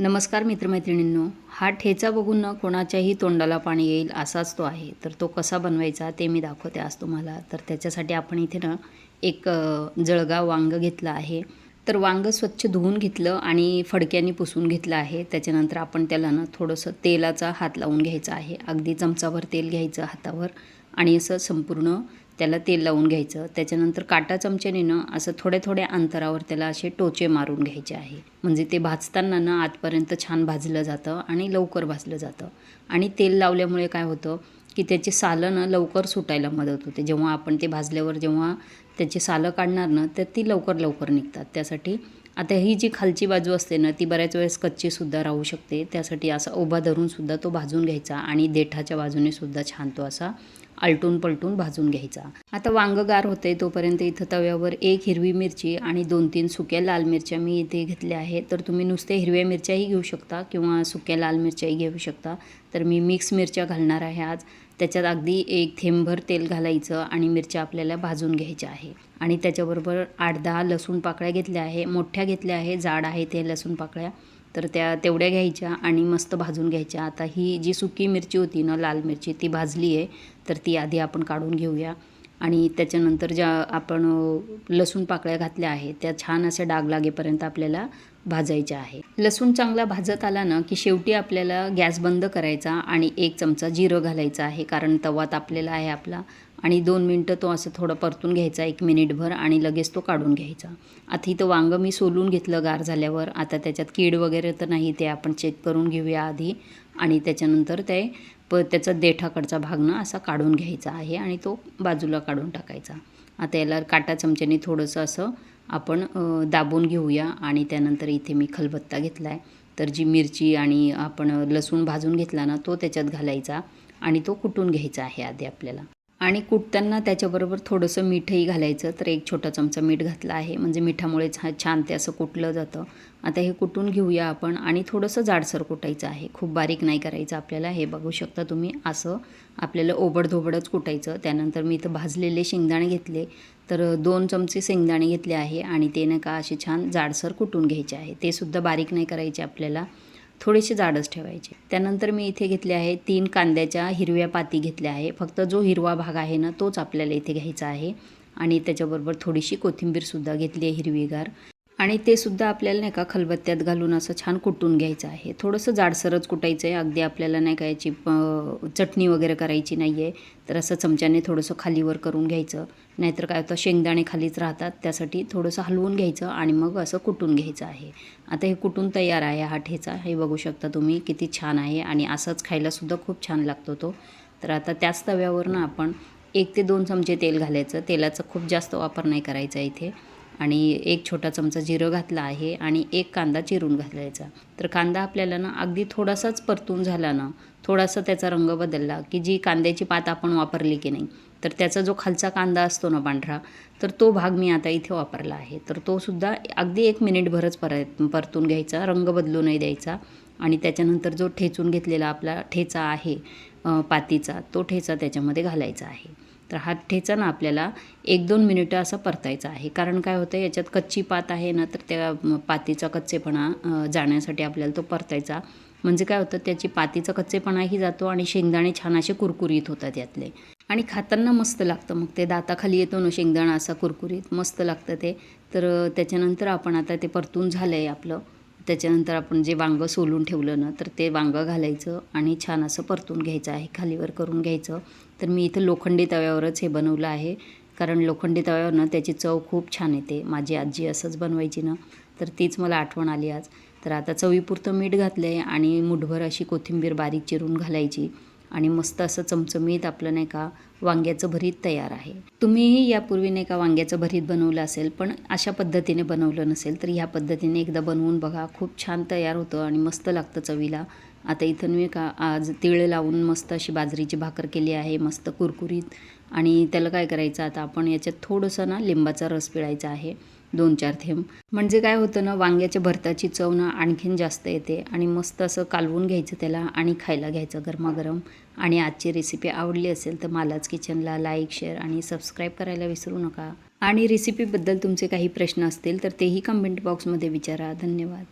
नमस्कार मित्रमैत्रिणींनो हा ठेचा बघून न कोणाच्याही तोंडाला पाणी येईल असाच तो आहे. तर तो कसा बनवायचा ते मी दाखवते आज तुम्हाला. तर त्याच्यासाठी आपण इथे ना एक जळगा जळगाव वांग घेतलं आहे. तर वांग स्वच्छ धुवून घेतलं आणि फडक्याने पुसून घेतलं आहे. त्याच्यानंतर आपण त्याला ना थोडंसं तेलाचा हात लावून घ्यायचा आहे. अगदी चमचाभर तेल घ्यायचं हातावर आणि असं संपूर्ण त्याला तेल लावून घ्यायचं. त्याच्यानंतर काटा चमच्याने ना असं थोड्या थोड्या अंतरावर त्याला असे टोचे मारून घ्यायचे आहे. म्हणजे ते भाजताना ना आतपर्यंत छान भाजलं जातं आणि लवकर भाजलं जातं. आणि तेल लावल्यामुळे काय होतं की त्याची सालं ना लवकर सुटायला मदत होते. जेव्हा आपण ते भाजल्यावर जेव्हा त्याची सालं काढणार ना तर ती लवकर लवकर निघतात. त्यासाठी आता ही जी खालची बाजू असते ना ती बऱ्याच वेळेस कच्चीसुद्धा राहू शकते. त्यासाठी असा उभा धरूनसुद्धा तो भाजून घ्यायचा आणि देठाच्या बाजूने सुद्धा छान तो असा आलटून पलटून भाजून घ्यायचा. आता वांग गार होते तोपर्यंत इथं तव्यावर एक हिरवी मिरची आणि दोन तीन सुक्या लाल मिरच्या मी इथे घेतल्या आहेत. तर तुम्ही नुसत्या हिरव्या मिरच्याही घेऊ शकता किंवा सुक्या लाल मिरच्याही घेऊ शकता. तर मी मिक्स मिरच्या घालणार आहे आज. त्याच्यात अगदी एक थेंबभर तेल घालायचं आणि मिरच्या आपल्याला भाजून घ्यायच्या आहे. आणि त्याच्याबरोबर आठ दहा लसूण पाकळ्या घेतल्या आहे. मोठ्या घेतल्या आहे. जाड आहे ते लसूण पाकळ्या. तर त्या तेवढ्या घ्यायच्या आणि मस्त भाजून घ्यायच्या. आता ही जी सुकी मिरची होती ना लाल मिरची ती भाजली आहे तर ती आधी आपण काढून घेऊया. आणि त्याच्यानंतर ज्या आपण लसूण पाकळ्या घातल्या आहेत त्या छान असे डाग लागेपर्यंत आपल्याला भाजायच्या आहे लसूण चांगला भाजत आला ना की शेवटी आपल्याला गॅस बंद करायचा आणि एक चमचा जिरं घालायचा आहे कारण तवा तापलेला आहे आपला आणि दोन मिनटं तो असं थोडं परतून घ्यायचा एक मिनिटभर आणि लगेच तो काढून घ्यायचा. आता इथं वांगं मी सोलून घेतलं गार झाल्यावर. आता त्याच्यात कीड वगैरे तर नाही ते आपण चेक करून घेऊया आधी. आणि त्याच्यानंतर ते प त्याचा देठाकडचा भाग ना असा काढून घ्यायचा आहे आणि तो बाजूला काढून टाकायचा. आता याला काटा चमच्याने थोडंसं असं आपण दाबून घेऊया आणि त्यानंतर इथे मी खलबत्ता घेतला आहे तर जी मिरची आणि आपण लसूण भाजून घेतला ना तो त्याच्यात घालायचा आणि तो कुटून घ्यायचा आहे आधी आपल्याला. आणि कुटताना त्याच्याबरोबर थोडंसं मीठही घालायचं. तर एक छोटा चमचा मीठ घातला आहे. म्हणजे मिठामुळे छा छान ते असं कुटलं जातं. आता हे कुटून घेऊया आपण. आणि थोडंसं जाडसर कुटायचं आहे. खूप बारीक नाही करायचं आपल्याला. हे बघू शकता तुम्ही असं आपल्याला ओबडधोबडच कुटायचं. त्यानंतर मी इथं भाजलेले शेंगदाणे घेतले. तर दोन चमचे शेंगदाणे घेतले आहे. आणि ते नका का असे छान जाडसर कुटून घ्यायचे आहे. ते सुद्धा बारीक नाही करायचे आपल्याला. थोडेसे जाडच ठेवायचे. त्यानंतर मी इथे घेतले आहे तीन कांद्याच्या हिरव्या पाती घेतल्या आहे. फक्त जो हिरवा भाग आहे ना तोच आपल्याला इथे घ्यायचा आहे. आणि त्याच्याबरोबर थोडीशी कोथिंबीरसुद्धा घेतली आहे हिरवीगार. आणि ते सुद्धा आपल्याला नाही का खलबत्त्यात घालून असं छान कुटून घ्यायचं आहे. थोडंसं जाडसरच कुटायचं आहे. अगदी आपल्याला नाही का याची चटणी वगैरे करायची नाही आहे तर असं चमच्याने थोडंसं खालीवर करून घ्यायचं. नाहीतर काय होतं शेंगदाणे खालीच राहतात. त्यासाठी थोडंसं हलवून घ्यायचं आणि मग असं कुटून घ्यायचं आहे. आता हे कुटून तयार आहे हा ठेचा. हे बघू शकता तुम्ही किती छान आहे आणि असंच खायलासुद्धा खूप छान लागतो तो. तर आता त्याच तव्यावरनं आपण एक ते दोन चमचे तेल घालायचं. तेलाचा खूप जास्त वापर नाही करायचा इथे. आणि एक छोटा चमचा जिरं घातला आहे आणि एक कांदा चिरून घालायचा. तर कांदा आपल्याला ना अगदी थोडासाच परतून झाला ना थोडासा त्याचा रंग बदलला की जी कांद्याची पात आपण वापरली की नाही तर त्याचा जो खालचा कांदा असतो ना पांढरा तर तो भाग मी आता इथे वापरला आहे. तर तो सुद्धा अगदी एक मिनिटभरच परत परतून घ्यायचा रंग बदलू नाही द्यायचा आणि त्याच्यानंतर जो ठेचून घेतलेला आपला ठेचा आहे पातीचा तो ठेचा त्याच्यामध्ये घालायचा आहे. तर हा ठेचा ना आपल्याला एक दोन मिनिटं असं परतायचा आहे. कारण काय होतं याच्यात कच्ची पात आहे ना तर त्या पातीचा कच्चेपणा जाण्यासाठी आपल्याला तो परतायचा. म्हणजे काय होतं त्याची पातीचा कच्चेपणाही जातो आणि शेंगदाणे छान असे कुरकुरीत होतात यातले. आणि खाताना मस्त लागतं. मग ते दाताखाली येतो ना शेंगदाणा असा कुरकुरीत मस्त लागतं ते. तर त्याच्यानंतर आपण आता ते परतून झालं आहे आपलं. त्याच्यानंतर आपण जे वांगं सोलून ठेवलं ना तर ते वांगं घालायचं आणि छान असं परतून घ्यायचं आहे खालीवर करून घ्यायचं. तर मी इथं लोखंडी तव्यावरच हे बनवलं आहे. कारण लोखंडी तव्यावर ना त्याची चव खूप छान येते. माझी आजी असंच बनवायची ना तर तीच मला आठवण आली आज. तर आता चवीपुरतं मीठ घातलं आहे आणि मुठभर अशी कोथिंबीर बारीक चिरून घालायची. आणि मस्त असं चमचमीत आपलं नाही का वांग्याचं भरीत तयार आहे. तुम्हीही यापूर्वी नाही का वांग्याचं भरीत बनवलं असेल पण अशा पद्धतीने बनवलं नसेल तर ह्या पद्धतीने एकदा बनवून बघा. खूप छान तयार होतं आणि मस्त लागतं चवीला. आता इथं मी का आज तिळ लावून मस्त अशी बाजरीची भाकर केली आहे मस्त कुरकुरीत. आणि त्याला काय करायचं आता आपण याच्यात थोडंसं ना लिंबाचा रस पिळायचा आहे. दोन चार थेंब. म्हणजे काय होतं ना वांग्याच्या भरताची चव ना आणखीन जास्त येते आणि मस्त असं कालवून घ्यायचं त्याला आणि खायला घ्यायचं गरमागरम. आणि आजची रेसिपी आवडली असेल तर मालाच किचनला लाईक शेअर आणि सबस्क्राईब करायला विसरू नका. आणि रेसिपीबद्दल तुमचे काही प्रश्न असतील तर तेही कमेंट बॉक्समध्ये विचारा. धन्यवाद.